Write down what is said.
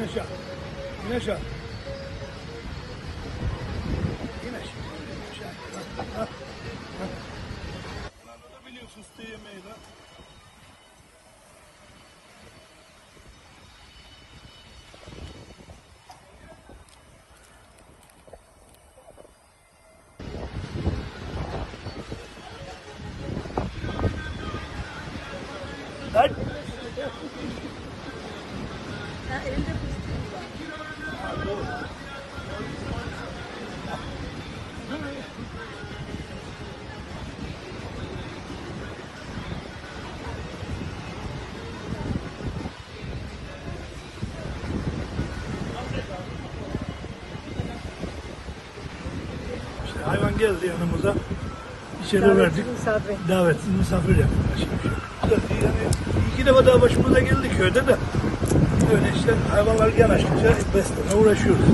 İn aşağı. Ha, ha, ha. Lan o da biliyor fıstığı yemeyi lan. Lan. Ha, elinde hayvan geldi yanımıza. İçeri Davetsiz verdik. misafir. Davetsiz misafir yaptık. Başka bir şey Yani iki defa daha başımıza geldi köyde de. Öyle işte hayvanlar yanaştıkça besleme uğraşıyoruz.